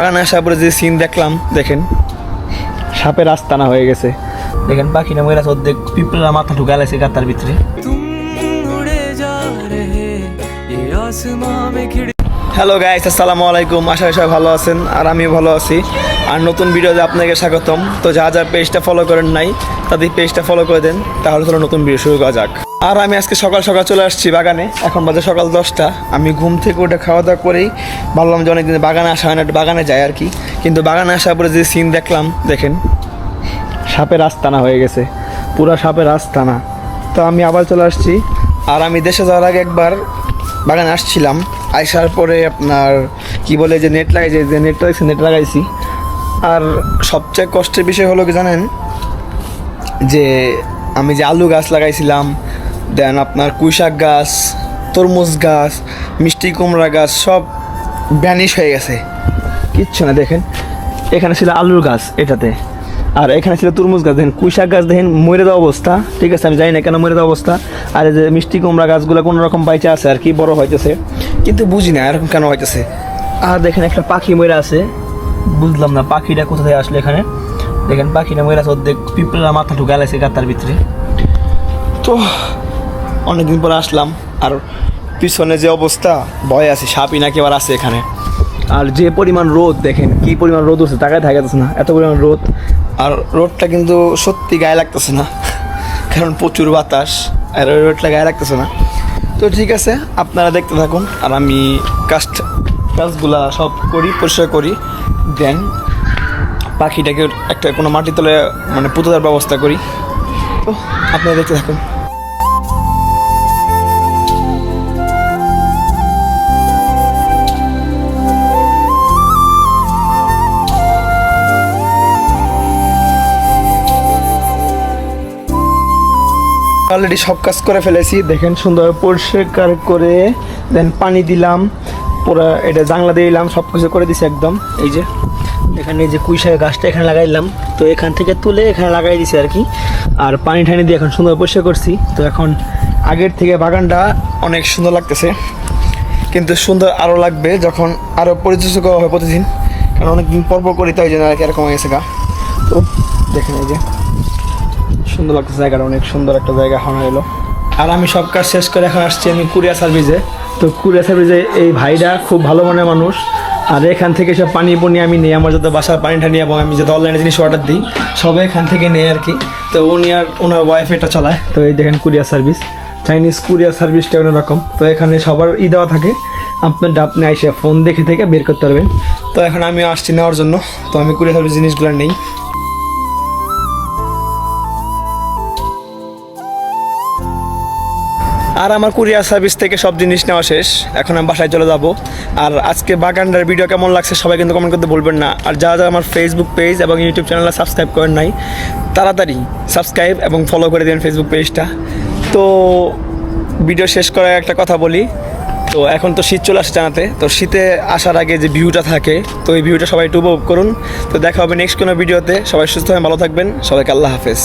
বাগানে আসার পরে যে সিন দেখলাম, দেখেন, সাপের আস্তানা হয়ে গেছে। দেখেন, পাখি না মহিলা অর্ধেক পিপলা মাথা ঢুকা লাগছে গাতার ভিতরে। হ্যালো গাইস আসসালামু আলাইকুম। আশা সবাই ভালো আছেন আর আমিও ভালো আছি। আর নতুন ভিডিওতে আপনাকে স্বাগতম। তো যা যা পেজটা ফলো করেন নাই, তাদের পেজটা ফলো করে দেন, তাহলে চলো নতুন ভিডিও শুরু করা যাক। আর আমি আজকে সকাল সকাল চলে আসছি বাগানে। এখন বাজে সকাল দশটা। আমি ঘুম থেকে উঠে খাওয়া দাওয়া করেই ভাবলাম যে অনেকদিন বাগানে আসা হয় না, একটু বাগানে যাই আর কি। কিন্তু বাগানে আসার পরে যে সিন দেখলাম, দেখেন, সাপের আস্তানা হয়ে গেছে। পুরো সাপের আস্তানা। তো আমি আবার চলে আসছি। আর আমি দেশে যাওয়ার আগে একবার বাগানে আসছিলাম। আসার পরে আপনার কি বলে যে নেট লাগাইছে যে নেট লাগাইছে নেট লাগাইছি। আর সবচেয়ে কষ্টের বিষয় হলো কি জানেন? যে আমি যে আলু গাছ লাগাইছিলাম, দেন আপনার কুইশাক গাছ, তরমুজ গাছ, মিষ্টি কুমড়া গাছ সব ব্যানিশ হয়ে গেছে। কিচ্ছু না, দেখেন। এখানে ছিল আলুর গাছ এটাতে। আর এখানে ছিল তরমুজ গাছ। দেখেন, কুইশাক গাছ দেখেন, মরে দেওয়া অবস্থা। ঠিক আছে, আমি জানি না কেন মরে দেওয়া অবস্থা। আর এই যে মিষ্টি কুমড়া গাছগুলো কোনো রকম বাইচে আছে আর কি, বড় হইতেছে। কিন্তু বুঝি না এরকম কেন হইতেছে। আর দেখেন, একটা পাখি মরে আছে। বুঝলাম না, পাখিটা কোথা থেকে আসলে এখানে? দেখেন, পাখিটা আছে অর্ধেক পিঁপড়া মাথা ঢুকালাইছে গাতার ভিতরে। তো, অনেকদিন পর আসলাম, আর পিছনে যে অবস্থা, ভয় আছে, সাপই নাকি আবার আছে এখানে। আর যে পরিমাণ রোদ, দেখেন, কি পরিমাণ রোদ হচ্ছে, তাকায় দেখা যাচ্ছে না, এত পরিমাণ রোদ। আর রোদটা কিন্তু সত্যি গায়ে লাগতেছে না, কারণ প্রচুর বাতাস, আর ওই রোদটা গায়ে লাগতেছে না। তো ঠিক আছে, আপনারা দেখতে থাকুন, আর আমি কাস্ট কাজগুলা সব করি, পরিষ্কার করি। দেন পাখিটাকে একটা কোনো মাটি তলে মানে পুঁতে দেওয়ার ব্যবস্থা করি। তো আপনারা দেখতে থাকুন। অলরেডি সব কাজ করে ফেলেছি। দেখেন সুন্দর পরিষ্কার করে, দেন পানি দিলাম। পুরো এটা জাংলা দিয়ে দিলাম সব কিছু করে দিছি একদম। এই যে, এখানে যে কুইশাক গাছটা এখানে লাগাইলাম তো এখান থেকে তুলে এখানে লাগাই দিছি আর কি। আর পানি ঠানি দিয়ে এখন সুন্দর পরিষ্কার করছি। তো এখন আগের থেকে বাগানটা অনেক সুন্দর লাগতেছে। কিন্তু সুন্দর আরও লাগবে যখন আরও পরিচর্যা করা হয় প্রতিদিন। কারণ অনেকদিন পর পর করি, তাই জন্য আর কি এরকম হয়ে গেছে গা। তো দেখেন এই যে, সুন্দর লাগতেছে জায়গাটা, অনেক সুন্দর একটা জায়গা এখন এলো আর আমি সব কাজ শেষ করে এখন আসছি আমি কুরিয়ার সার্ভিসে। তো কুরিয়ার সার্ভিসে এই ভাইটা খুব ভালো মনের মানুষ। আর এখান থেকে সব পানি পনি আমি নিই আমার যত বাসার পানি টানি এবং আমি যত অনলাইনে জিনিস অর্ডার দিই সবাই এখান থেকে নেই আর কি। তো উনি আর ওনার ওয়াইফ এটা চালায়। তো এই দেখেন কুরিয়ার সার্ভিস। চাইনিজ কুরিয়ার সার্ভিসটা অন্যরকম। তো এখানে সবার ই দেওয়া থাকে। আপনার আপনি আইসে ফোন দেখে থেকে বের করতে পারবেন। তো এখন আমি আসছি নেওয়ার জন্য। তো আমি কুরিয়ার সার্ভিস জিনিসগুলো নেই। আর আমার কুরিয়ার সার্ভিস থেকে সব জিনিস নেওয়া শেষ। এখন আমি বাসায় চলে যাব। আর আজকে বাগানটার ভিডিও কেমন লাগছে সবাই কিন্তু কমেন্ট করতে বলবেন না। আর যারা যারা আমার ফেসবুক পেজ এবং ইউটিউব চ্যানেলে সাবস্ক্রাইব করেন নাই, তাড়াতাড়ি সাবস্ক্রাইব এবং ফলো করে দেন ফেসবুক পেজটা তো ভিডিও শেষ করার একটা কথা বলি। তো এখন তো শীত চলে আসছে জানাতে। তো শীতে আসার আগে যে ভিউটা থাকে, তো এই ভিউটা সবাই একটু উপভোগ করুন। তো দেখা হবে নেক্সট কোনো ভিডিওতে সবাই সুস্থ হয়ে ভালো থাকবেন। সবাইকে আল্লাহ হাফেজ।